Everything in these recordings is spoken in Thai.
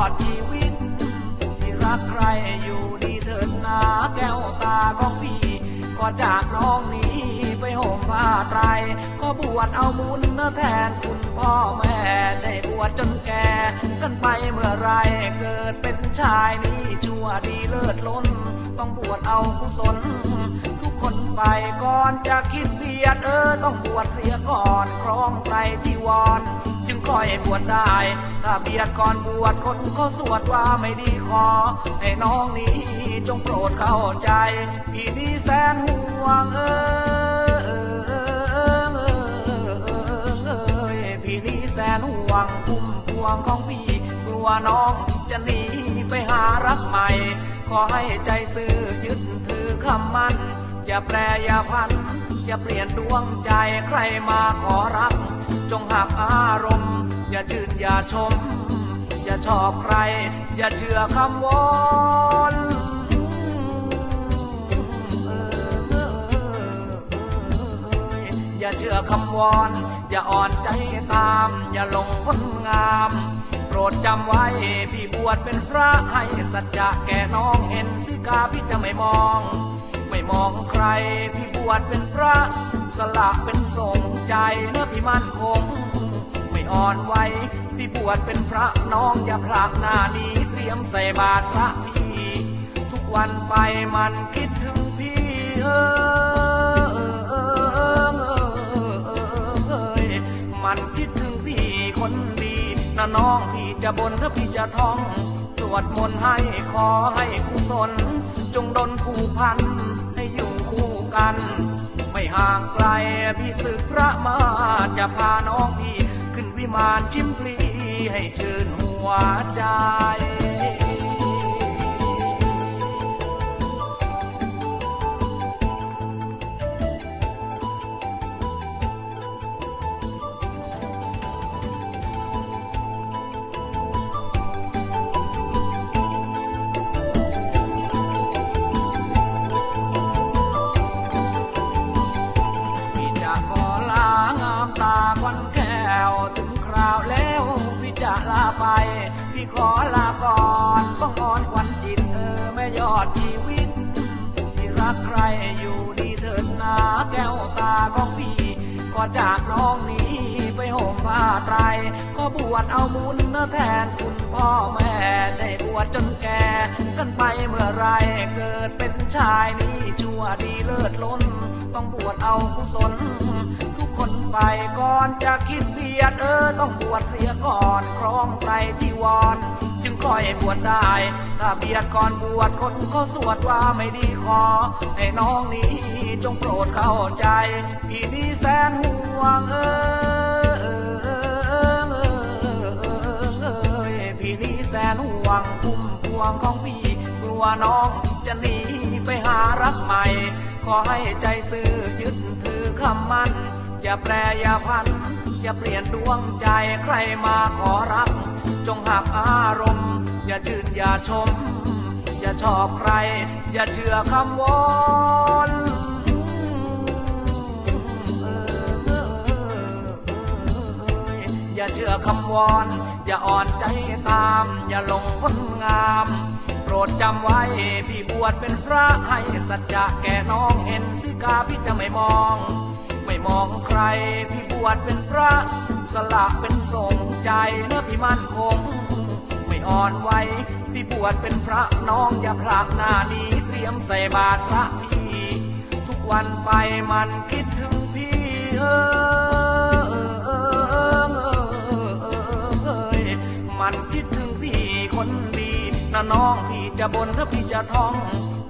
อดชีวิต ที่รักใครอยู่ดีเถิดนาแก้วตาของพี่ก็จากน้องนี้ไปห่มผ้าไตรก็บวชเอาบุญแทนคุณพ่อแม่ใจบวชจนแก่กันไปเมื่อไรเกิดเป็นชายนี่ชั่วดีเลิศล้น ต้องบวชเอากุศลทุกคนไปก่อนจะคิดเบียดเออต้องบวชเสียก่อนครองไตรจีวรจึง ค่อยบวชได้ถ้าเบียดก่อนบวชคนก็สวดว่าไม่ดีขอ ให้น้องนี้จงโปรดเข้าใจพี่นี้แสนห่วงเออเออเออพี่นี้แสนห่วงพุ่มพวงของพี่กลัวน้องจะหนีไปหารักใหม่ ขอให้ใจซื่อยึดถือคำมั่นอย่าแปรอย่าพัน อย่าเปลี่ยนดวงใจใครมาขอรัก จงหักอารมณ์ อย่าชื่นอย่าชม อย่าชอบใคร อย่าเชื่อคำวอนอย่าเชื่อคำวอน อย่าอ่อนใจตาม อย่าหลงคนงาม โปรดจำไว้พี่บวชเป็นพระให้สัจจะแก่น้องเห็นสิกาพี่จะไม่มอง มองใครพี่บวชเป็นพระ สละเป็นสงใจเนื้อพี่มั่นคง ไม่อ่อนไหวพี่บวชเป็นพระน้องอย่าพลากหน้านี้เตรียมใส่บาตรพระพี่ทุกวันไปมันคิดถึงพี่เออเออเออเออเออเอยมันคิดถึงพี่คนดีนะน้องพี่จะบนถ้าพี่จะท่องสวดมนต์ให้ขอให้กุศลจงดลผูกพัน กัน ไม่ห่างไกลพี่ศึกพระมาจะพาน้องพี่ ขึ้นวิมานชิมพลีให้ชื่นหัวใจ อดชีวิต ที่รักใครอยู่ดีเถิดนาแก้วตาของพี่ ก็จากน้องนี้ไปห่มผ้าไตร ก็บวชเอาบุญแทนคุณพ่อแม่ใจบวชจนแก่กันไปเมื่อไรเกิดเป็นชายนี่ชั่วดีเลิศล้น ต้องบวชเอากุศลทุกคนไปก่อนจะคิดเบียดเออต้องบวชเสียก่อนครองไตรจีวรจึง ค่อยบวชได้ถ้าเบียดก่อนบวชคนก็สวดว่าไม่ดีขอ ให้น้องนี้จงโปรดเข้าใจพี่นี้แสนห่วงเออเออเออเออเออเออพี่นี้แสนห่วงพุ่มพวงของพี่กลัวน้องจะหนีไปหารักใหม่ ขอให้ใจซื่อยึดถือคำมั่น อย่าแปรอย่าพัน อย่าเปลี่ยนดวงใจใครมาขอรัก จงหักอารมณ์ อย่าชื่นอย่าชม อย่าชอบใคร อย่าเชื่อคำวอนอย่าเชื่อคำวอน อย่าอ่อนใจตาม อย่าหลงคนงาม โปรดจำไว้พี่บวชเป็นพระให้สัจจะแก่น้องเห็นสิกาพี่จะไม่มอง ม่มองใคร พี่บวชเป็นพระสละเป็นสงใจเนื้อพี่มั่นคง ไม่อ่อนไหวพี่บวชเป็นพระน้องอย่าพลากหน้านี้เตรียมใส่บาตรพระพี่ ทุกวันไปมันคิดถึงพี่เออเออเออเออเออเออเอยมันคิดถึงพี่คนดีนะน้องพี่จะบนถ้าพี่จะท่อง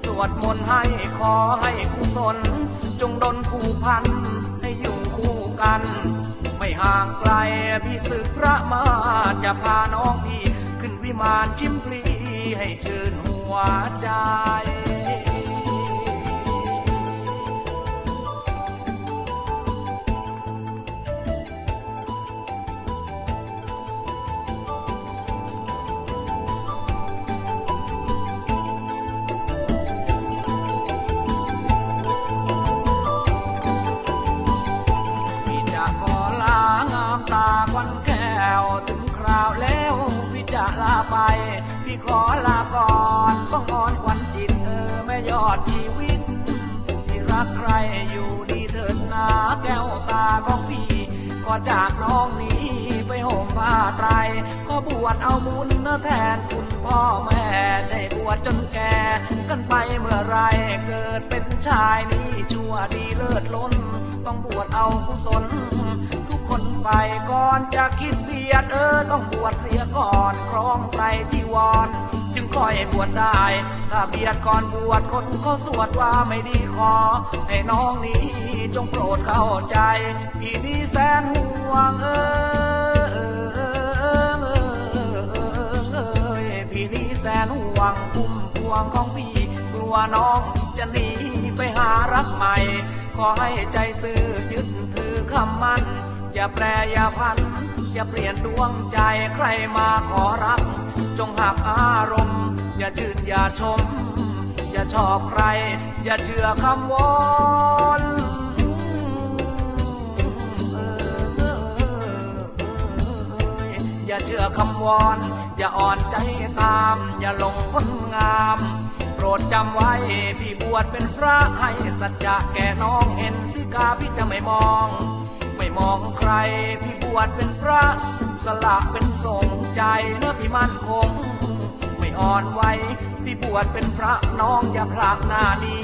สวดมนต์ให้ขอให้กุศลจงดลผูกพัน กัน ไม่ห่างไกลพี่ศึกพระมาจะพาน้องพี่ ขึ้นวิมานชิมพลีให้ชื่นหัวใจ องอ่อนขวัญจิตเธอแม่ยอดชีวิต ที่รักใครอยู่ดีเถิดนาแก้วตาของพี่ ก็จากน้องนี้ไปห่มผ้าไตรก็บวชเอามุนเญแทนคุณพ่อแม่ใจบวชจนแก่กันไปเมื่อไรเกิดเป็นชายนี้ชั่วดีเลิศล้น ต้องบวชเอากุศลคนไปก่อนจะคิดเบียดเออต้องบวชเสียก่อนครองไตรจีวอน จึงค่อยบวชได้ถ้าเบียดก่อนบวชคนเขาสวดว่าไม่ดีขอ ให้น้องนี้จงโปรดเข้าใจพี่นี้แสนห่วงเออพี่นี้แสนห่วงพุ่มพวงของพี่กลัวน้องจะหนีไปหารักใหม่ ขอให้ใจซื่อยึดถือคำมั่น อย่าแปรอย่าพัน อย่าเปลี่ยนดวงใจใครมาขอรัก จงหักอารมณ์ อย่าชื่นอย่าชม อย่าชอบใคร อย่าเชื่อคำวอนอย่าเชื่อคำวอน อย่าอ่อนใจตาม อย่าหลงคนงาม โปรดจำไว้พี่บวชเป็นพระให้สัจจะแก่น้องเห็นสิกาพี่จะไม่มอง ของใครพี่บวชเป็นพระสละเป็นสงใจเนื้อพี่มั่นคง ไม่อ่อนไหวพี่บวชเป็นพระน้องอย่าพรากหน้านี้